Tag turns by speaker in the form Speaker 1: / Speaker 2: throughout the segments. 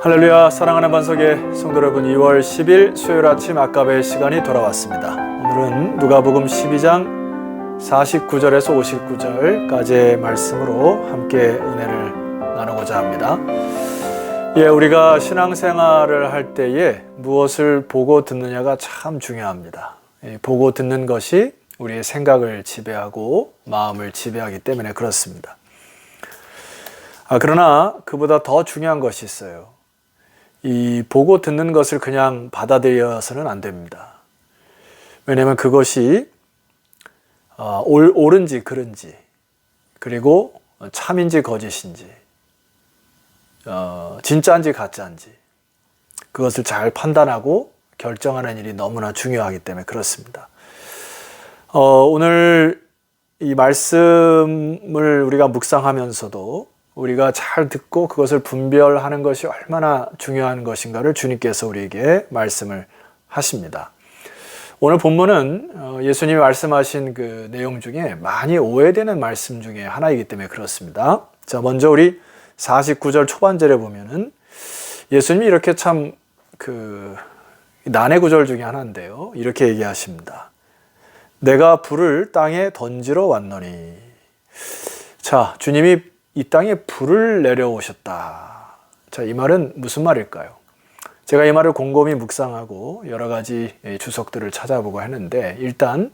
Speaker 1: 할렐루야 사랑하는 반석의 성도 여러분 2월 10일 수요일 아침 아까의 시간이 돌아왔습니다. 오늘은 누가복음 12장 49절에서 59절까지의 말씀으로 함께 은혜를 나누고자 합니다. 예, 우리가 신앙생활을 할 때에 무엇을 보고 듣느냐가 참 중요합니다. 예, 보고 듣는 것이 우리의 생각을 지배하고 마음을 지배하기 때문에 그렇습니다. 아, 그러나 그보다 더 중요한 것이 있어요. 이 보고 듣는 것을 그냥 받아들여서는 안 됩니다. 왜냐하면 그것이 어, 올, 옳은지 그른지 그리고 참인지 거짓인지 어, 진짜인지 가짜인지 그것을 잘 판단하고 결정하는 일이 너무나 중요하기 때문에 그렇습니다. 어, 오늘 이 말씀을 우리가 묵상하면서도 우리가 잘 듣고 그것을 분별하는 것이 얼마나 중요한 것인가를 주님께서 우리에게 말씀을 하십니다. 오늘 본문은 어, 예수님이 말씀하신 그 내용 중에 많이 오해되는 말씀 중에 하나이기 때문에 그렇습니다. 자, 먼저 우리 49절 초반절에 보면은 예수님이 이렇게 참 그 난해 구절 중에 하나인데요. 이렇게 얘기하십니다. 내가 불을 땅에 던지러 왔노니. 자, 주님이 이 땅에 불을 내려오셨다. 자, 이 말은 무슨 말일까요? 제가 이 말을 곰곰이 묵상하고 여러 가지 주석들을 찾아보고 했는데 일단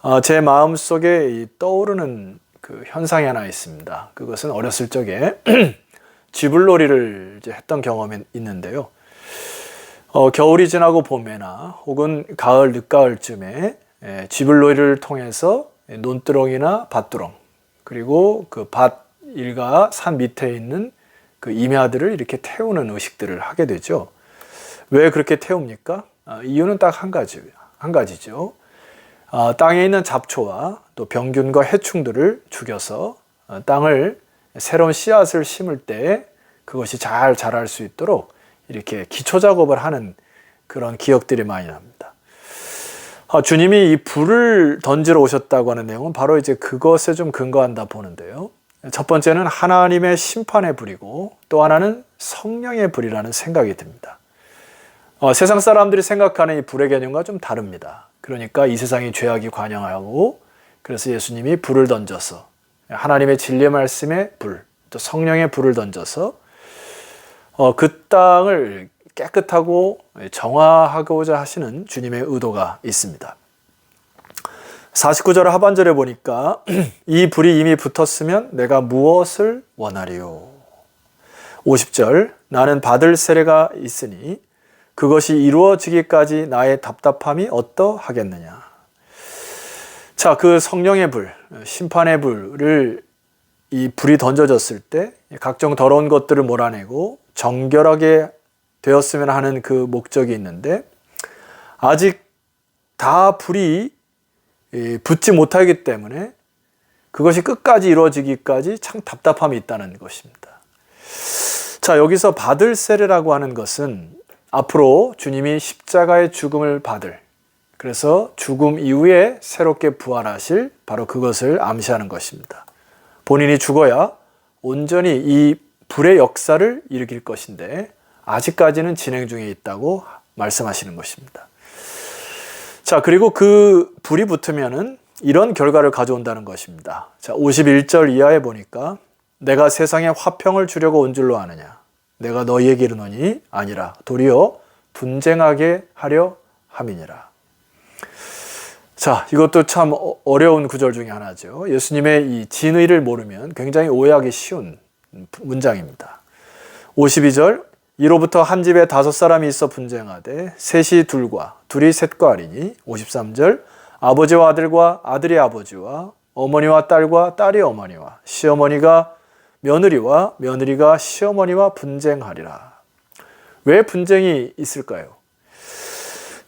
Speaker 1: 어, 제 마음 속에 떠오르는 그 현상이 하나 있습니다. 그것은 어렸을 적에 쥐불놀이를 했던 경험이 있는데요. 어, 겨울이 지나고 봄에나 혹은 가을 늦가을쯤에 쥐불놀이를 통해서 논두렁이나 밭두렁 그리고 그 밭 일가 산 밑에 있는 그 임야들을 이렇게 태우는 의식들을 하게 되죠. 왜 그렇게 태웁니까? 아, 이유는 딱 한 가지, 한 가지죠. 아, 땅에 있는 잡초와 또 병균과 해충들을 죽여서 어, 땅을 새로운 씨앗을 심을 때 그것이 잘 자랄 수 있도록 이렇게 기초 작업을 하는 그런 기억들이 많이 납니다. 아, 주님이 이 불을 던지러 오셨다고 하는 내용은 바로 이제 그것에 좀 근거한다 보는데요. 첫 번째는 하나님의 심판의 불이고 또 하나는 성령의 불이라는 생각이 듭니다. 어, 세상 사람들이 생각하는 이 불의 개념과 좀 다릅니다. 그러니까 이 세상이 죄악이 관영하고 그래서 예수님이 불을 던져서 하나님의 진리 말씀의 불, 또 성령의 불을 던져서 어, 그 땅을 깨끗하고 정화하고자 하시는 주님의 의도가 있습니다. 49절 하반절에 보니까 이 불이 이미 붙었으면 내가 무엇을 원하리요? 50절 나는 받을 세례가 있으니 그것이 이루어지기까지 나의 답답함이 어떠하겠느냐? 자, 그 성령의 불, 심판의 불을 이 불이 던져졌을 때 각종 더러운 것들을 몰아내고 정결하게 되었으면 하는 그 목적이 있는데 아직 다 불이 붙지 못하기 때문에 그것이 끝까지 이루어지기까지 참 답답함이 있다는 것입니다. 자, 여기서 받을 세례라고 하는 것은 앞으로 주님이 십자가의 죽음을 받을 그래서 죽음 이후에 새롭게 부활하실 바로 그것을 암시하는 것입니다. 본인이 죽어야 온전히 이 불의 역사를 일으킬 것인데 아직까지는 진행 중에 있다고 말씀하시는 것입니다. 자, 그리고 그 불이 붙으면은 이런 결과를 가져온다는 것입니다. 자, 51절 이하에 보니까 내가 세상에 화평을 주려고 온 줄로 아느냐? 내가 너희에게 이르노니 아니라 도리어 분쟁하게 하려 함이니라. 자, 이것도 참 어, 어려운 구절 중에 하나죠. 예수님의 이 진의를 모르면 굉장히 오해하기 쉬운 문장입니다. 52절 이로부터 한 집에 다섯 사람이 있어 분쟁하되 셋이 둘과 둘이 셋과 아리니 53절 아버지와 아들과 아들이 아버지와 어머니와 딸과 딸이 어머니와 시어머니가 며느리와 며느리가 시어머니와 분쟁하리라. 왜 분쟁이 있을까요?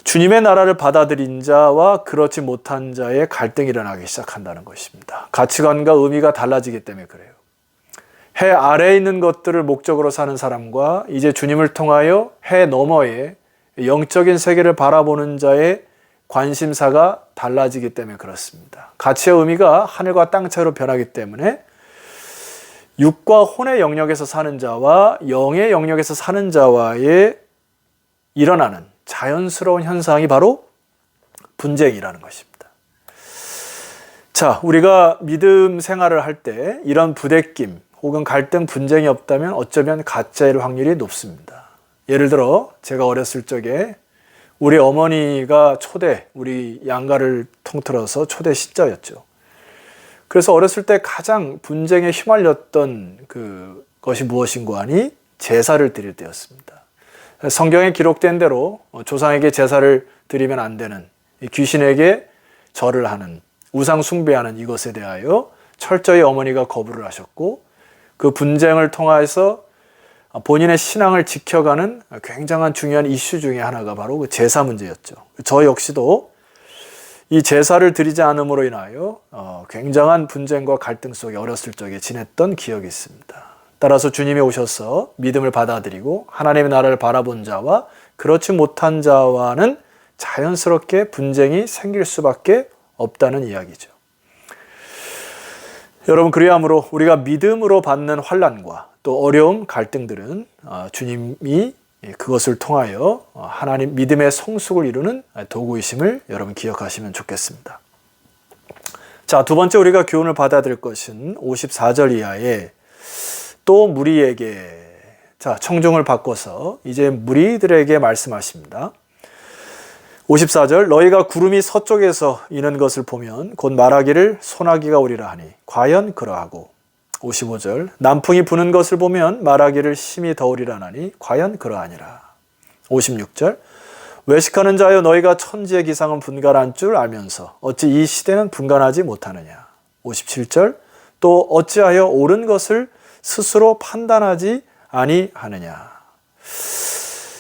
Speaker 1: 주님의 나라를 받아들인 자와 그렇지 못한 자의 갈등이 일어나기 시작한다는 것입니다. 가치관과 의미가 달라지기 때문에 그래요. 해 아래에 있는 것들을 목적으로 사는 사람과 이제 주님을 통하여 해 너머에 영적인 세계를 바라보는 자의 관심사가 달라지기 때문에 그렇습니다. 가치의 의미가 하늘과 땅 차이로 변하기 때문에 육과 혼의 영역에서 사는 자와 영의 영역에서 사는 자와의 일어나는 자연스러운 현상이 바로 분쟁이라는 것입니다. 자, 우리가 믿음 생활을 할 때 이런 부대낌 혹은 갈등 분쟁이 없다면 어쩌면 가짜일 확률이 높습니다. 예를 들어 제가 어렸을 적에 우리 어머니가 초대, 우리 양가를 통틀어서 초대 신자였죠. 그래서 어렸을 때 가장 분쟁에 휘말렸던 그 것이 무엇인고 하니 제사를 드릴 때였습니다. 성경에 기록된 대로 조상에게 제사를 드리면 안 되는 이 귀신에게 절을 하는 우상 숭배하는 이것에 대하여 철저히 어머니가 거부를 하셨고 그 분쟁을 통해서 본인의 신앙을 지켜가는 굉장한 중요한 이슈 중에 하나가 바로 그 제사 문제였죠. 저 역시도 이 제사를 드리지 않음으로 인하여 어, 굉장한 분쟁과 갈등 속에 어렸을 적에 지냈던 기억이 있습니다. 따라서 주님이 오셔서 믿음을 받아들이고 하나님의 나라를 바라본 자와 그렇지 못한 자와는 자연스럽게 분쟁이 생길 수밖에 없다는 이야기죠. 여러분 그리함으로 우리가 믿음으로 받는 환란과 또 어려움, 갈등들은 어, 주님이 그것을 통하여 어, 하나님 믿음의 성숙을 이루는 도구이심을 여러분 기억하시면 좋겠습니다. 자, 두 번째 우리가 교훈을 받아야 될 것은 54절 이하에 또 무리에게 자, 청중을 바꿔서 이제 무리들에게 말씀하십니다. 54절 너희가 구름이 서쪽에서 이는 것을 보면 곧 말하기를 소나기가 오리라 하니 과연 그러하고? 55절 남풍이 부는 것을 보면 말하기를 심히 더우리라 하니 과연 그러하니라. 56절 외식하는 자여 너희가 천지의 기상은 분간한 줄 알면서 어찌 이 시대는 분간하지 못하느냐? 57절 또 어찌하여 옳은 것을 스스로 판단하지 아니하느냐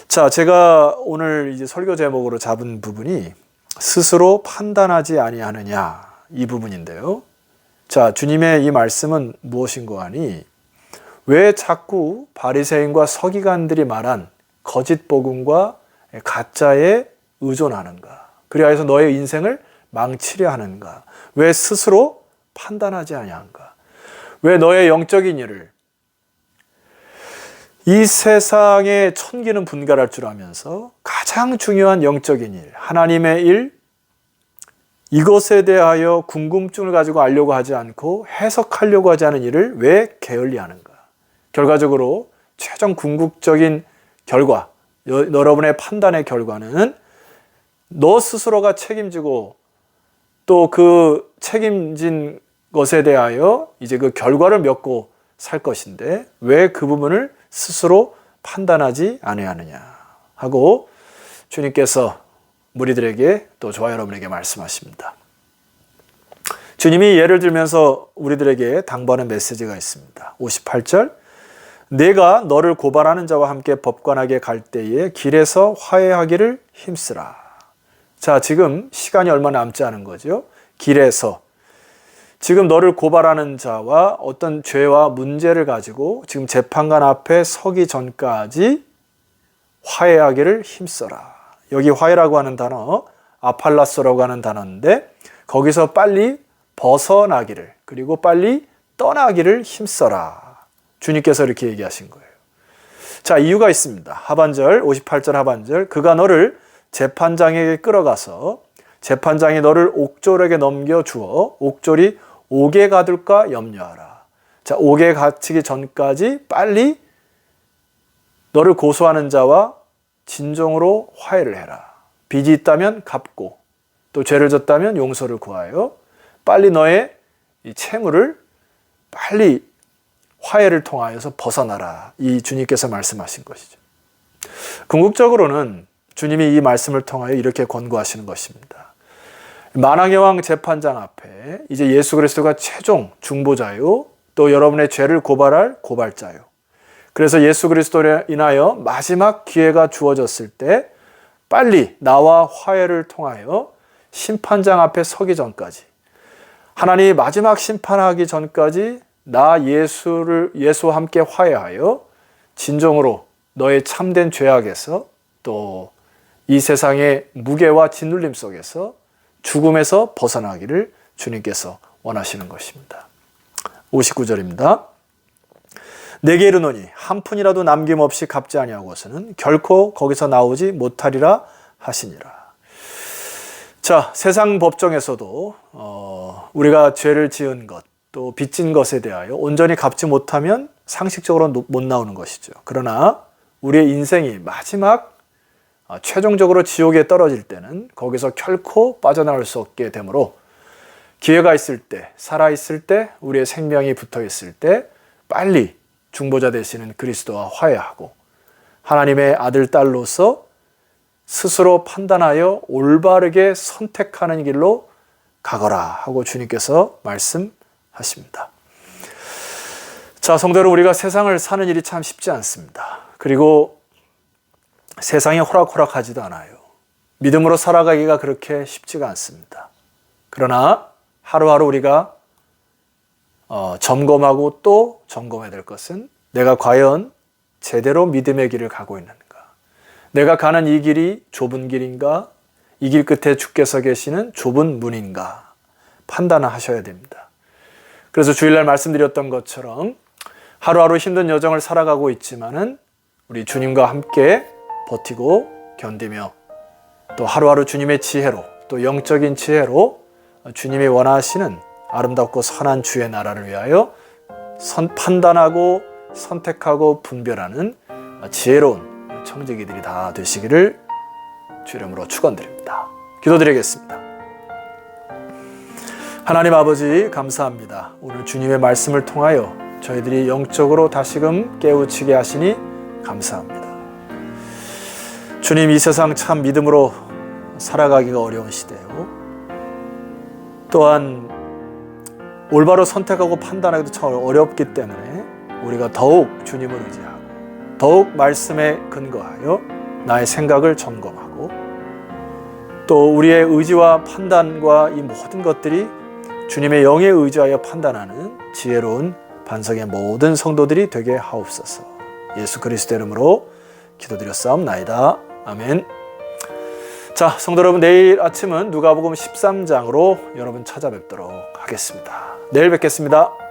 Speaker 1: 자, 제가 오늘 이제 설교 제목으로 잡은 부분이 스스로 판단하지 아니하느냐 이 부분인데요. 자, 주님의 이 말씀은 무엇인고 하니 왜 자꾸 바리새인과 서기관들이 말한 거짓 복음과 가짜에 의존하는가? 그리하여서 너의 인생을 망치려 하는가? 왜 스스로 판단하지 아니한가? 왜 너의 영적인 일을 이 세상의 천기는 분갈할 줄 알면서 가장 중요한 영적인 일, 하나님의 일, 이것에 대하여 궁금증을 가지고 알려고 하지 않고 해석하려고 하지 않은 일을 왜 게을리 하는가? 결과적으로 최종 궁극적인 결과, 여러분의 판단의 결과는 너 스스로가 책임지고 또 그 책임진 것에 대하여 이제 그 결과를 맺고 살 것인데 왜 그 부분을 스스로 판단하지 아니하느냐 하고 주님께서 무리들에게 또 저와 여러분에게 말씀하십니다. 주님이 예를 들면서 우리들에게 당부하는 메시지가 있습니다. 58절 내가 너를 고발하는 자와 함께 법관하게 갈 때에 길에서 화해하기를 힘쓰라. 자, 지금 시간이 얼마 남지 않은 거죠. 길에서 지금 너를 고발하는 자와 어떤 죄와 문제를 가지고 지금 재판관 앞에 서기 전까지 화해하기를 힘써라. 여기 화해라고 하는 단어, 아팔라소라고 하는 단어인데 거기서 빨리 벗어나기를 그리고 빨리 떠나기를 힘써라. 주님께서 이렇게 얘기하신 거예요. 자, 이유가 있습니다. 하반절, 58절 하반절. 그가 너를 재판장에게 끌어가서 재판장이 너를 옥졸에게 넘겨 주어 옥졸이 옥에 가둘까 염려하라. 자, 옥에 갇히기 전까지 빨리 너를 고소하는 자와 진정으로 화해를 해라. 빚이 있다면 갚고 또 죄를 졌다면 용서를 구하여 빨리 너의 이 채무를 빨리 화해를 통하여서 벗어나라. 이 주님께서 말씀하신 것이죠. 궁극적으로는 주님이 이 말씀을 통하여 이렇게 권고하시는 것입니다. 만왕의 왕 재판장 앞에 이제 예수 그리스도가 최종 중보자요. 또 여러분의 죄를 고발할 고발자요. 그래서 예수 그리스도로 인하여 마지막 기회가 주어졌을 때 빨리 나와 화해를 통하여 심판장 앞에 서기 전까지 하나님이 마지막 심판하기 전까지 나 예수를 예수와 함께 화해하여 진정으로 너의 참된 죄악에서 또 이 세상의 무게와 짓눌림 속에서 죽음에서 벗어나기를 주님께서 원하시는 것입니다. 59절입니다. 내게 이르노니 한 푼이라도 남김없이 갚지 아니하고서는 결코 거기서 나오지 못하리라 하시니라. 자, 세상 법정에서도 어, 우리가 죄를 지은 것, 또 빚진 것에 대하여 온전히 갚지 못하면 상식적으로 노- 못 나오는 것이죠. 그러나 우리의 인생이 마지막 어, 최종적으로 지옥에 떨어질 때는 거기서 결코 빠져나올 수 없게 되므로 기회가 있을 때, 살아 있을 때, 우리의 생명이 붙어 있을 때 빨리 중보자 되시는 그리스도와 화해하고 하나님의 아들 딸로서 스스로 판단하여 올바르게 선택하는 길로 가거라 하고 주님께서 말씀하십니다. 자, 여러분, 우리가 세상을 사는 일이 참 쉽지 않습니다. 그리고 세상이 호락호락하지도 않아요. 믿음으로 살아가기가 그렇게 쉽지가 않습니다. 그러나 하루하루 우리가 어, 점검하고 또 점검해야 될 것은 내가 과연 제대로 믿음의 길을 가고 있는가? 내가 가는 이 길이 좁은 길인가? 이 길 끝에 주께서 계시는 좁은 문인가? 판단을 하셔야 됩니다. 그래서 주일날 말씀드렸던 것처럼 하루하루 힘든 여정을 살아가고 있지만은 우리 주님과 함께 버티고 견디며 또 하루하루 주님의 지혜로 또 영적인 지혜로 주님이 원하시는 아름답고 선한 주의 나라를 위하여 선, 판단하고 선택하고 분별하는 지혜로운 청지기들이 다 되시기를 주 이름으로 축원드립니다. 기도드리겠습니다. 하나님 아버지 감사합니다. 오늘 주님의 말씀을 통하여 저희들이 영적으로 다시금 깨우치게 하시니 감사합니다. 주님 이 세상 참 믿음으로 살아가기가 어려운 시대요. 또한 올바로 선택하고 판단하기도 참 어렵기 때문에 우리가 더욱 주님을 의지하고 더욱 말씀에 근거하여 나의 생각을 점검하고 또 우리의 의지와 판단과 이 모든 것들이 주님의 영에 의지하여 판단하는 지혜로운 반석의 모든 성도들이 되게 하옵소서. 예수 그리스도 이름으로 기도드렸사옵나이다. 아멘. 자, 성도 여러분 내일 아침은 누가복음 13장으로 여러분 찾아뵙도록 하겠습니다. 내일 뵙겠습니다.